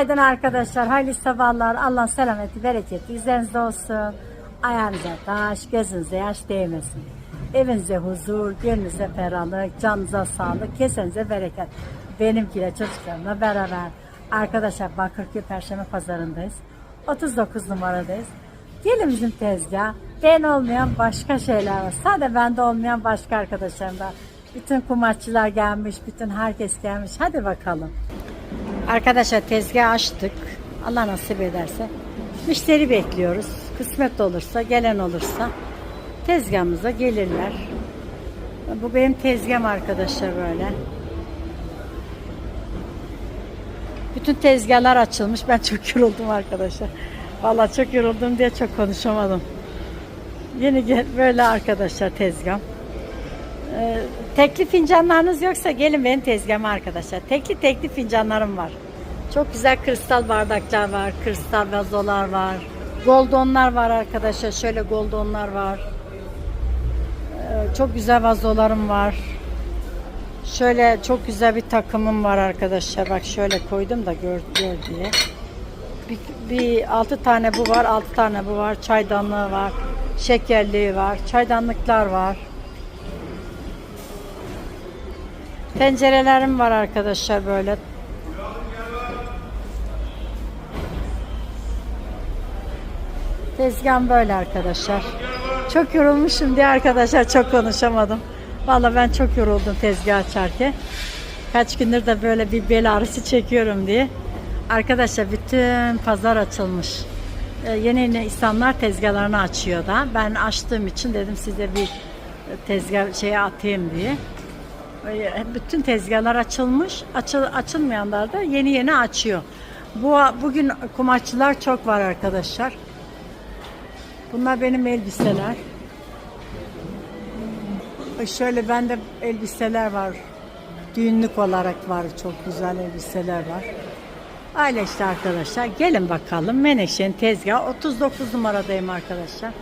Günaydın arkadaşlar, hayırlı sabahlar. Allah selameti, bereketi üzerinizde olsun. Ayağınıza taş, gözünüze yaş değmesin. Evinize huzur, gönlünüze ferahlık, canınıza sağlık, kesenize bereket. Benimkiyle çocuklarımla beraber. Arkadaşlar Bakırköy Perşembe Pazarındayız. 39 numaradayız. Gelin bizim tezgah. Ben olmayan başka şeyler var. Sadece bende olmayan başka arkadaşlarım da. Bütün kumaşçılar gelmiş, bütün herkes gelmiş. Hadi bakalım. Arkadaşlar tezgah açtık. Allah nasip ederse. Müşteri bekliyoruz. Kısmet olursa, gelen olursa tezgahımıza gelirler. Bu benim tezgahım arkadaşlar böyle. Bütün tezgahlar açılmış. Ben çok yoruldum arkadaşlar. Vallahi çok yoruldum diye çok konuşamadım. Yeni gel böyle arkadaşlar tezgah. Ee, tekli fincanlarınız yoksa gelin benim tezgahıma arkadaşlar. Tekli tekli fincanlarım var. Çok güzel kristal bardaklar var, kristal vazolar var. Goldonlar var arkadaşlar. Şöyle goldonlar var. Ee, çok güzel vazolarım var. Şöyle çok güzel bir takımım var arkadaşlar. Bak şöyle koydum da gör, gör diye. Bir, bir altı tane bu var, altı tane bu var. Çaydanlığı var, şekerliği var, çaydanlıklar var. Tencerelerim var arkadaşlar böyle. Tezgahım böyle arkadaşlar. Çok yorulmuşum diye arkadaşlar çok konuşamadım. Vallahi ben çok yoruldum tezgah açarken. Kaç gündür de böyle bir bel ağrısı çekiyorum diye. Arkadaşlar bütün pazar açılmış. Ee, yeni yeni insanlar tezgahlarını açıyor da. Ben açtığım için dedim size bir tezgah şeye atayım diye. Bütün tezgahlar açılmış. Açıl, açılmayanlar da yeni yeni açıyor. Bu bugün kumaşçılar çok var arkadaşlar. Bunlar benim elbiseler. Şöyle bende elbiseler var. Düğünlük olarak var. Çok güzel elbiseler var. Öyle işte arkadaşlar. Gelin bakalım. Menekşe'nin tezgahı 39 numaradayım arkadaşlar.